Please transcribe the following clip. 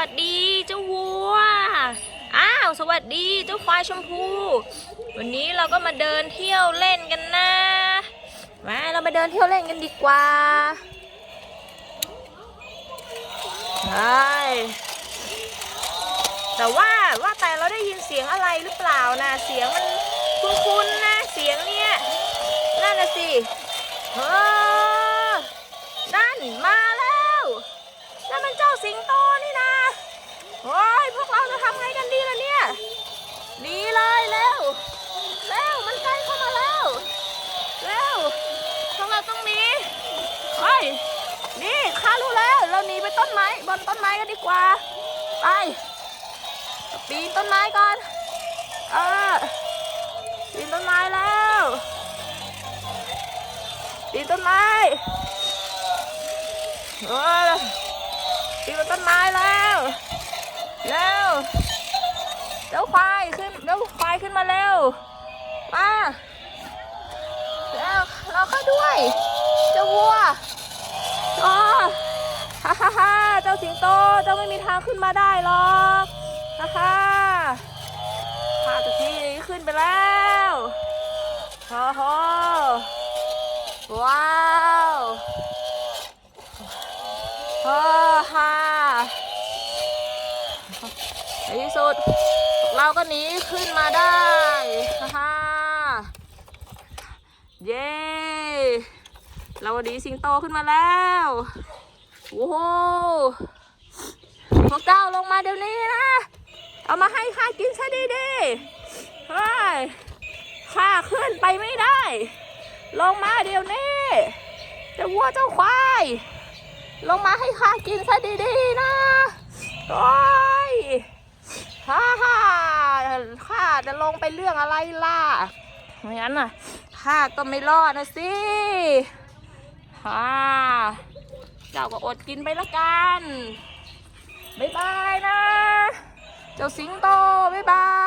วัสดีเจ้าวัว อ้าว สวัสดีเจ้าควายชมพู วันนี้เราก็มาเดินเที่ยวเล่นกันนะมาเรามาเดินเที่ยวเล่นกันดีกว่าใช่แต่ว่าว่าแต่เราได้ยินเสียงอะไรหรือเปล่านะเสียงมันคุ้นๆนะเสียงเนี่ยนั่นนะสิเออนั่นมาแล้วนั่นมันเจ้าสิงโตนี่นะโอ้ยพวกเราจะทำไงกันดีล่ะเนี่ยหนีเลยเร็วเร็วมันใกล้เข้ามาแล้วเร็วพวก เราต้องหนีเฮ้ยนี่ข้ารู้แล้ว เราหนีไปต้นไม้บนต้นไม้กันดีกว่า ไป ปีนต้นไม้ก่อน เออ ปีนต้นไม้แล้ว ปีนต้นไม้ เออ ปีนบนต้นไม้แล้วเร็วเร็วควายขึ้นเร็วควายขึ้นมาเร็ว มาเร็วเรา เข้าด้วยเจ้าวัวอ๋อฮ่าฮ่าฮ่าเจ้าสิงโต เจ้าไม่มีทางขึ้นมาได้หรอกฮ่าฮ่าข้าตะกี้ขึ้นไปแล้วโอ้โหว้าวฮ่าฮ่าในที่สุด เราก็หนีขึ้นมาได้ฮ่าฮ่าเย้ เราหนีสิงโตขึ้นมาแล้วโอ้โหพวกเจ้าลงมาเดี๋ยวนี้นะ เอามาให้ข้ากินซะดีๆเฮ้ยข้าขึ้นไปไม่ได้ ลงมาเดี๋ยวนี้เจะวัวเจ้าควาย ลงมาให้ข้ากินซะดีๆนะโอ้ยฮ่าฮ่าข้าจะลงไปเรื่องอะไรล่ะไม่งั้นน่ะข้าก็ไม่รอดนะสิ ฮ่าเจ้าก็อดกินไปละกัน บ๊ายบายนะ เจ้าสิงโต บ๊ายบาย